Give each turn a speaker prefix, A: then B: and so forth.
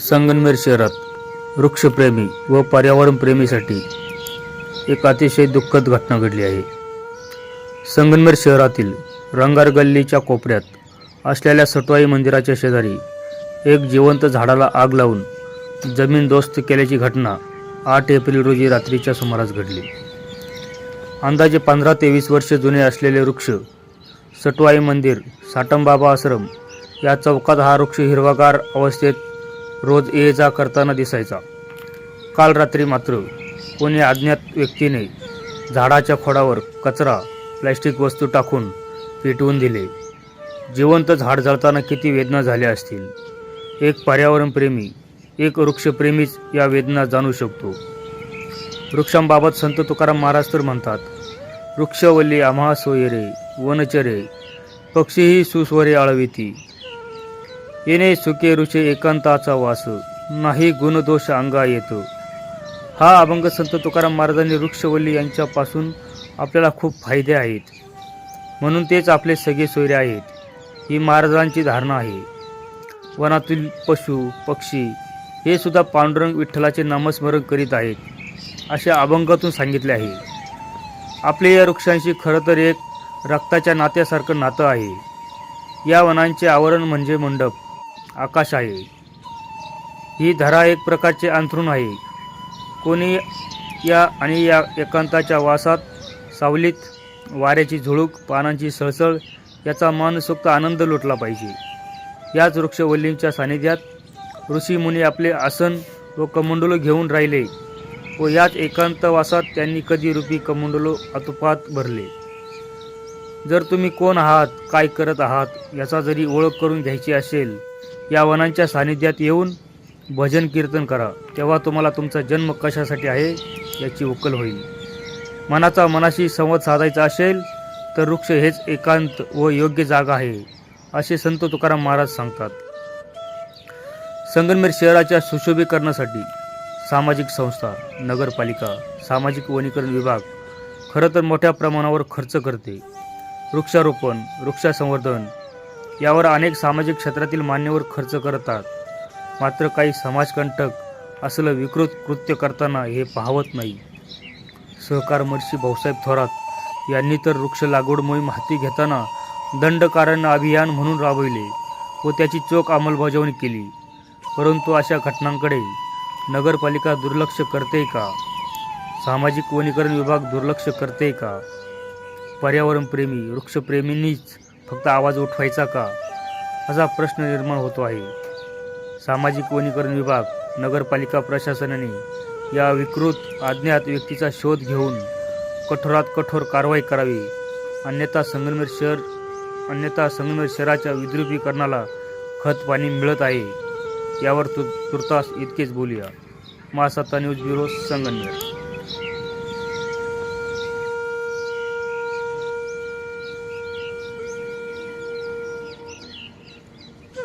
A: संगनमेर शहरात वृक्षप्रेमी व पर्यावरणप्रेमीसाठी एक अतिशय दुःखद घटना घडली आहे. संगनमेर शहरातील रंगार गल्लीच्या कोपऱ्यात असलेल्या सटवाई मंदिराच्या शेजारी एक जिवंत झाडाला आग लावून जमीन दोस्त केल्याची घटना आठ एप्रिल रोजी रात्रीच्या सुमारास घडली. अंदाजे पंधरा ते वीस वर्ष जुने असलेले वृक्ष सटवाई मंदिर साटमबाबा आश्रम या चौकात हा वृक्ष हिरवागार अवस्थेत रोज ये जा करताना दिसायचा. काल रात्री मात्र कोणी अज्ञात व्यक्तीने झाडाच्या खोडावर कचरा प्लॅस्टिक वस्तू टाकून पेटवून दिले. जिवंत झाड जळताना किती वेदना झाल्या असतील. एक पर्यावरणप्रेमी एक वृक्षप्रेमीच या वेदना जाणू शकतो. वृक्षांबाबत संत तुकाराम महाराज तर म्हणतात वृक्षवल्ली आम्हा सोयरे वनचरे पक्षीही सुस्वरे आळविती येणे सुखे ऋषे एकांताचा वास. नाही गुणदोष अंगा येतो. हा अभंग संत तुकाराम महाराजांनी वृक्षवल्ली यांच्यापासून आपल्याला खूप फायदे आहेत. म्हणून तेच आपले सगळे सोयरे आहेत. ही महाराजांची धारणा आहे. वनातील पशु पक्षी हे सुद्धा पांडुरंग विठ्ठलाचे नामस्मरण करीत आहेत अशा अभंगातून सांगितले आहे. आपले या वृक्षांशी खरं तर एक रक्ताच्या नात्यासारखं नातं आहे. या वनांचे आवरण म्हणजे मंडप. आकाश आहे. ही धरा एक प्रकारचे अंथरूण आहे. कोणी या आणि या एकांताच्या वासात सावलीत वाऱ्याची झुळूक पानांची सळसळ याचा मनसोक्त आनंद लुटला पाहिजे. याच वृक्षवल्लींच्या सानिध्यात ऋषीमुनी आपले आसन व कमंडलो घेऊन राहिले व याच एकांतवासात त्यांनी कधी रूपी कमंडलो अतुपात भरले. जर तुम्ही कोण आहात काय करत आहात याचा जरी ओळख करून घ्यायची असेल या वनांच्या सानिध्यात येऊन भजन कीर्तन करा. तेव्हा तुम्हाला तुमचा जन्म कशासाठी आहे याची उकल होईल. मनाचा मनाशी संवाद साधायचा असेल तर वृक्ष हेच एकांत व योग्य जागा आहे असे संत तुकाराम महाराज सांगतात. संगमनेर शहराच्या सुशोभीकरणासाठी सामाजिक संस्था नगरपालिका सामाजिक वनीकरण विभाग खरं तर मोठ्या प्रमाणावर खर्च करते. वृक्षारोपण वृक्षसंवर्धन यावर अनेक सामाजिक क्षेत्रातील मान्यवर खर्च करतात. मात्र काही समाजकंटक असलं विकृत कृत्य करताना हे पाहवत नाही. सहकार महर्षी भाऊसाहेब थोरात यांनी तर वृक्ष लागवड मोहीम हाती घेताना दंडकारण अभियान म्हणून राबविले व त्याची चोख अंमलबजावणी केली. परंतु अशा घटनांकडे नगरपालिका दुर्लक्ष करते का? सामाजिक वनीकरण विभाग दुर्लक्ष करते का? पर्यावरणप्रेमी वृक्षप्रेमींनीच फक्त आवाज उठवायचा का? असा प्रश्न निर्माण होतो आहे. सामाजिक वनीकरण विभाग नगरपालिका प्रशासनाने या विकृत अज्ञात व्यक्तीचा शोध घेऊन कठोरात कठोर कारवाई करावी. अन्यथा संगमनेर शहर अन्यथा संगमनेर शहराच्या विद्रुपीकरणाला खत पाणी मिळत आहे. यावर तु तुर्तास इतकेच बोलूया. महासत्ता न्यूज ब्युरो संगमेर